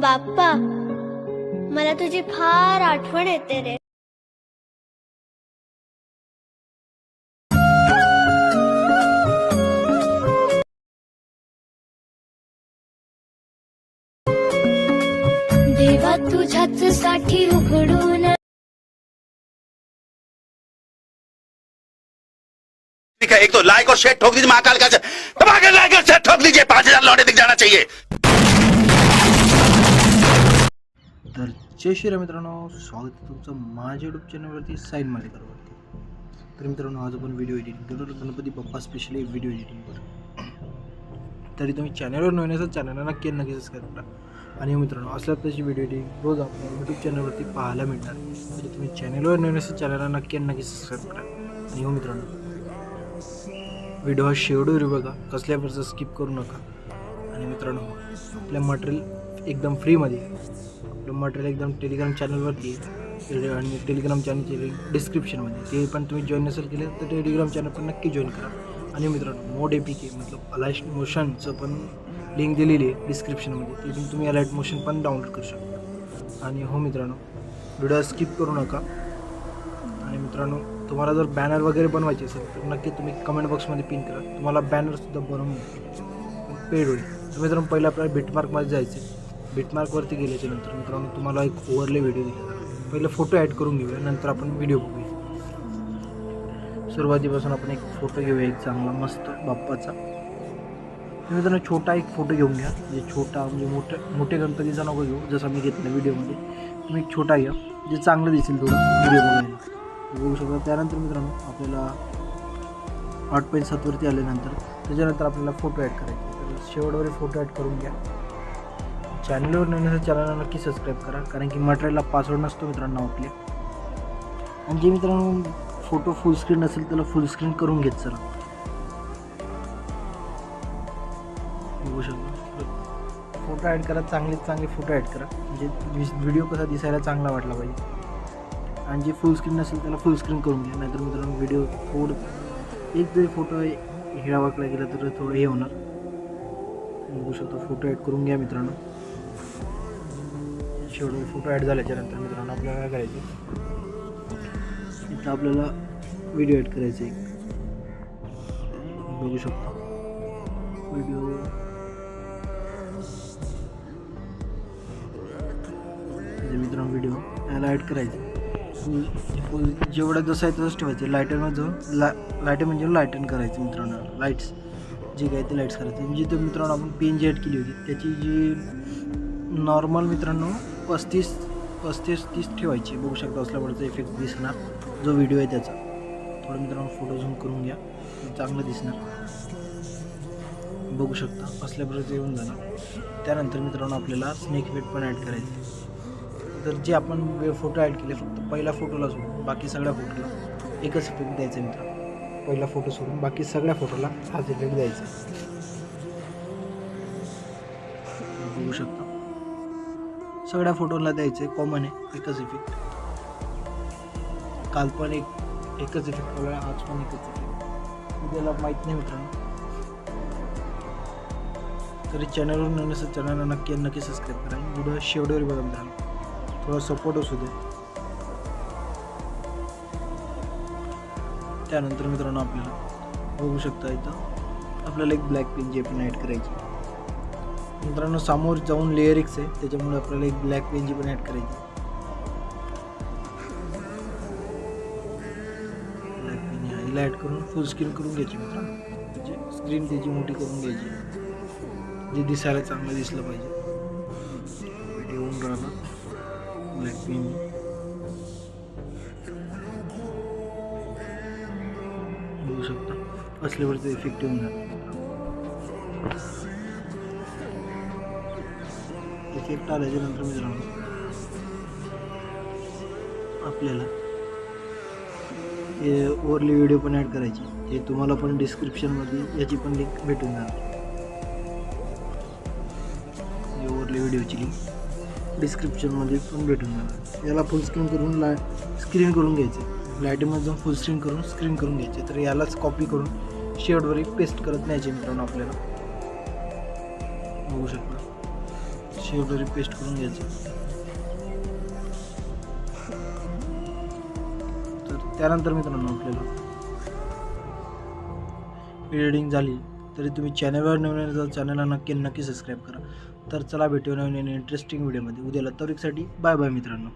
बाप्पा मला तुझी फार आठवण येते रे. देवा तुझ्याच साठी उघडून. ठीक है एक तो लाइक और शेयर ठोक दीजिए महाकाल का दबाकर लाइक और शेयर ठोक दीजिए पांच हजार लौटे दिख जाना चाहिए. जय श्रीराम मित्रांनो स्वागत आहे तुमचं माझ्या यूट्यूब चॅनलवरती साईन मालेकरवरती तर मित्रांनो आज आपण व्हिडिओ एडिटिंग करतो गणपती बाप्पा स्पेशली व्हिडिओ एडिटिंगवर तरी तुम्ही चॅनलवर नवीन असाल चॅनलला नक्की नक्की सबस्क्राईब करा. आणि हो मित्रांनो असल्याच तशी व्हिडिओ एडिटिंग रोज आपल्या यूट्यूब चॅनलवरती पाहायला मिळणार. तरी तुम्ही चॅनलवर नवीन असाल चॅनलला नक्की नक्की सबस्क्राईब करा. आणि हो मित्रांनो व्हिडिओ हा शेवटवर बघा. कसल्या प्रकारचं स्किप करू नका. आणि मित्रांनो आपल्या मटेरियल एकदम फ्रीमध्ये आपलं मटेरियल एकदम टेलिग्राम चॅनलवरती आहे. आणि टेलिग्राम चॅनलची लिंक डिस्क्रिप्शनमध्ये ते पण तुम्ही जॉईन नसेल केलं तर टेलिग्राम चॅनल पण नक्की जॉईन करा. आणि मित्रांनो मोड ए पी के मतलब अलाइट मोशनचं पण लिंक दिलेली आहे डिस्क्रिप्शनमध्ये तिथून तुम्ही अलाइट मोशन पण डाउनलोड करू शकता. आणि हो मित्रांनो व्हिडिओ स्किप करू नका. आणि मित्रांनो तुम्हाला जर बॅनर वगैरे बनवायचे असेल तर नक्की तुम्ही कमेंट बॉक्समध्ये पिन करा. तुम्हाला बॅनरसुद्धा बनवून पेड होईल. तर मित्रांनो पहिलं आपल्याला बिटमार्कमध्ये जायचं बिटमार्कवरती गेल्याच्यानंतर मित्रांनो तुम्हाला एक ओव्हरले व्हिडिओ दिला. पहिले फोटो ॲड करून घेऊया नंतर आपण व्हिडिओ बघूया. सुरुवातीपासून आपण एक फोटो घेऊया एक चांगला मस्त बाप्पाचा. मित्रांनो छोटा एक फोटो घेऊन घ्या. म्हणजे छोटा म्हणजे मोठ्या मोठे गणपतीचा नको घेऊ जसा मी घेतला व्हिडिओमध्ये तुम्ही एक छोटा घ्या जे चांगलं दिसेल थोडं व्हिडिओ बघायला. बघू शकता त्यानंतर मित्रांनो आपल्याला आठ पॉईंट सातवरती आल्यानंतर त्याच्यानंतर आपल्याला फोटो ॲड करायचे तर शेवटवर फोटो ॲड करून घ्या. चॅनलवर नवीन चॅनलला नक्की सबस्क्राईब करा कारण की मटेरियलला पासवर्ड नसतो मित्रांनो आपले. आणि जे मित्रांनो फोटो फुल स्क्रीन असेल त्याला फुल स्क्रीन करून घेत सर बघू शकतो. फोटो ॲड करा चांगले चांगले फोटो ॲड करा. म्हणजे व्हिडिओ कसा दिसायला चांगला वाटला पाहिजे. आणि जे फुल स्क्रीन असेल त्याला फुल स्क्रीन करून घ्या. नाहीतर मित्रांनो व्हिडिओ थोडं एक जरी फोटो हिरा वाकला गेला तर थोडं हे होणार. बघू शकतो फोटो ॲड करून घ्या मित्रांनो. शेवट फोटो ॲड झाल्याच्यानंतर मित्रांनो आपल्याला काय करायचं? इथं आपल्याला व्हिडिओ ॲड करायचा एक बघू शकतो. व्हिडिओ म्हणजे मित्रांनो व्हिडिओ याला ॲड करायचं फुल जेवढं जसं आहे तसंच ठेवायचं. लायटरमध्ये जाऊन ला लायटर म्हणजे लायटन करायचं मित्रांनो. लाईट्स जे काय ते लाईट्स करायचं. जिथे मित्रांनो आपण पेन जी ॲड केली होती त्याची जी नॉर्मल मित्रांनो पस्तीस पस्तीस तीस ठेवायची. बघू शकता असल्यामुळेचा इफेक्ट दिसणार. जो व्हिडिओ आहे त्याचा. थोडं मित्रांनो फोटो झूम करून घ्या. चांगलं दिसणार. बघू शकता. असल्यापर्यंत येऊन जाणार. त्यानंतर मित्रांनो आपल्याला स्नेक इफेक्ट पण ॲड करायचं. तर जे आपण फोटो ॲड केले फक्त पहिला फोटोला सोडून बाकी सगळ्या फोटोला एकच इफेक्ट द्यायचा मित्र पहिला फोटो सोडून बाकी सगळ्या फोटोला हाच इफेक्ट द्यायचा बघू शकता. सगळ्या फोटोला द्यायचं आहे कॉमन आहे एकच इफेक्ट काल पण एक एकच इफेक्ट बघा आज पण एकच इफेक्ट उद्याला माहीत नाही मित्रांनो. तरी चॅनलवर नवीन असेल चॅनलला नक्की नक्की सबस्क्राईब करा. व्हिडिओ शेवटवर बघा मित्रांनो. थोडा सपोर्ट असू दे. त्यानंतर मित्रांनो आपल्याला बघू शकता इथं आपल्याला एक ब्लॅक पेन जे पण ॲड करायची. मित्रांनो समोर जाऊन लेअरिक्स आहे. त्याच्यामुळे आपल्याला एक ब्लॅक पेनची पण ॲड करायची ब्लॅक पेन हिला ॲड करून फुल स्क्रीन करून घ्यायची मित्रांनो. म्हणजे स्क्रीन त्याची मोठी करून घ्यायची जे दिसायला चांगलं दिसलं पाहिजे. व्हिडिओ होऊन राहिला ब्लॅक पेन बघू शकता. असल्यावरचं इफेक्ट येऊन एक इफेक्ट आल्याच्यानंतर मित्रांनो. आपल्याला. हे ओरली व्हिडिओ पण ॲड करायची. हे तुम्हाला पण डिस्क्रिप्शनमध्ये याची पण लिंक भेटून जाणार. ओरली व्हिडिओची लिंक डिस्क्रिप्शनमध्ये पण भेटून जाणार. याला फुल स्क्रीन करून ला स्क्रीन करून घ्यायचे. लाईटीमध्ये जाऊन फुल स्क्रीन करून स्क्रीन करून घ्यायचे. तर यालाच कॉपी करून शेवटवर पेस्ट करत न्यायचे मित्रांनो आपल्याला. बघू शकता. शेवटरी पेस्ट करून घ्यायचं. तर त्यानंतर मित्रांनो आपल्याला एडिटिंग झाली तरी तुम्ही चॅनलवर नवीन जर चॅनलला नक्की नक्की सबस्क्राईब करा. तर चला भेटू नवीन इंटरेस्टिंग व्हिडिओमध्ये उद्याला तरीसाठी बाय बाय मित्रांनो.